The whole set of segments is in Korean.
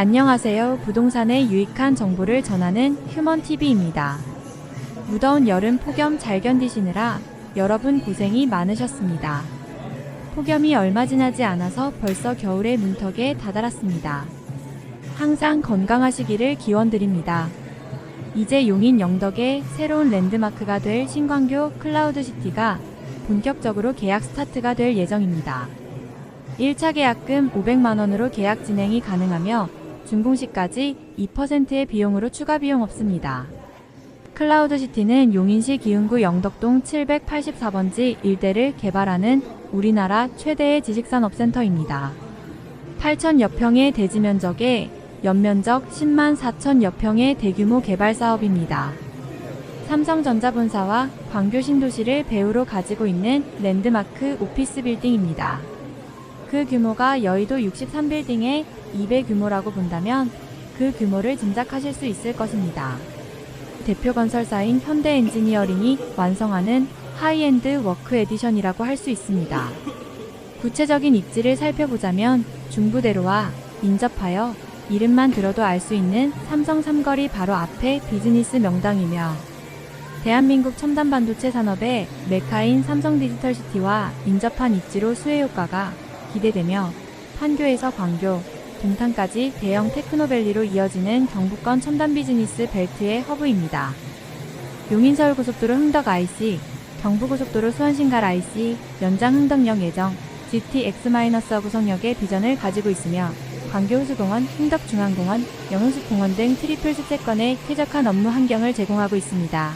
안녕하세요. 부동산의 유익한 정보를 전하는 휴먼TV입니다. 무더운 여름 폭염 잘 견디시느라 여러분 고생이 많으셨습니다. 폭염이 얼마 지나지 않아서 벌써 겨울의 문턱에 다다랐습니다. 항상 건강하시기를 기원드립니다. 이제 용인 영덕의 새로운 랜드마크가 될 신광교 클라우드시티가 본격적으로 계약 스타트가 될 예정입니다. 1차 계약금 500만원으로 계약 진행이 가능하며 준공시까지 2%의 비용으로 추가 비용 없습니다. 클라우드시티는 용인시 기흥구 영덕동 784번지 일대를 개발하는 우리나라 최대의 지식산업센터입니다. 8천여 평의 대지 면적에 연면적 10만 4천여 평의 대규모 개발 사업입니다. 삼성전자 본사와 광교 신도시를 배후로 가지고 있는 랜드마크 오피스 빌딩입니다. 그 규모가 여의도 63빌딩의 2배 규모라고 본다면 그 규모를 짐작하실 수 있을 것입니다. 대표 건설사인 현대 엔지니어링이 완성하는 하이엔드 워크 에디션이라고 할 수 있습니다. 구체적인 입지를 살펴보자면 중부대로와 인접하여 이름만 들어도 알 수 있는 삼성 삼거리 바로 앞에 비즈니스 명당이며 대한민국 첨단 반도체 산업의 메카인 삼성 디지털 시티와 인접한 입지로 수혜 효과가 기대되며 판교에서 광교, 동탄까지 대형 테크노밸리로 이어지는 경부권 첨단 비즈니스 벨트의 허브입니다. 용인서울고속도로 흥덕 IC, 경부고속도로 수원신갈 IC, 연장 흥덕역 예정, GTX- 구성역의 비전을 가지고 있으며 광교호수공원, 흥덕중앙공원, 영흥숲공원 등 트리플 수채권의 쾌적한 업무 환경을 제공하고 있습니다.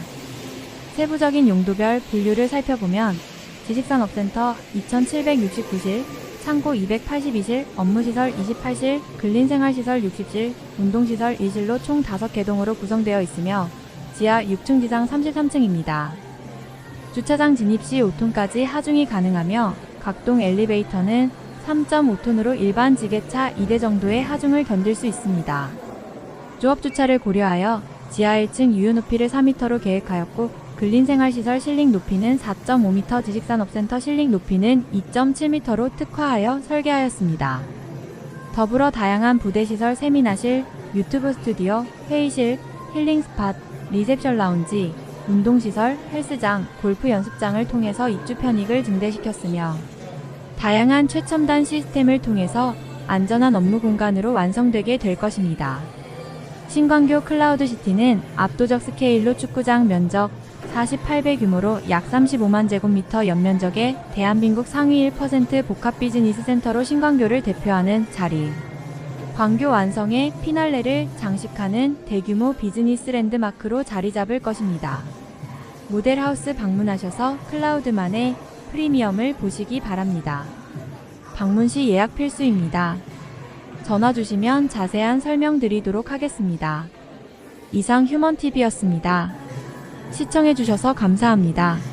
세부적인 용도별 분류를 살펴보면 지식산업센터 2769실, 창고 282실, 업무시설 28실, 근린생활시설 60실, 운동시설 1실로 총 5개 동으로 구성되어 있으며 지하 6층 지상 33층입니다. 주차장 진입 시 5톤까지 하중이 가능하며 각동 엘리베이터는 3.5톤으로 일반 지게차 2대 정도의 하중을 견딜 수 있습니다. 조업 주차를 고려하여 지하 1층 유효 높이를 4m로 계획하였고 근린생활시설 실링 높이는 4.5m 지식산업센터 실링 높이는 2.7m로 특화하여 설계하였습니다. 더불어 다양한 부대시설 세미나실, 유튜브 스튜디오, 회의실, 힐링 스팟, 리셉션 라운지, 운동시설, 헬스장, 골프 연습장을 통해서 입주 편익을 증대시켰으며 다양한 최첨단 시스템을 통해서 안전한 업무 공간으로 완성되게 될 것입니다. 신광교 클라우드 시티는 압도적 스케일로 축구장 면적 48배 규모로 약 35만 제곱미터 연면적의 대한민국 상위 1% 복합 비즈니스 센터로 신광교를 대표하는 자리. 광교 완성의 피날레를 장식하는 대규모 비즈니스 랜드마크로 자리 잡을 것입니다. 모델하우스 방문하셔서 클라우드만의 프리미엄을 보시기 바랍니다. 방문 시 예약 필수입니다. 전화 주시면 자세한 설명 드리도록 하겠습니다. 이상 휴먼TV였습니다. 시청해주셔서 감사합니다.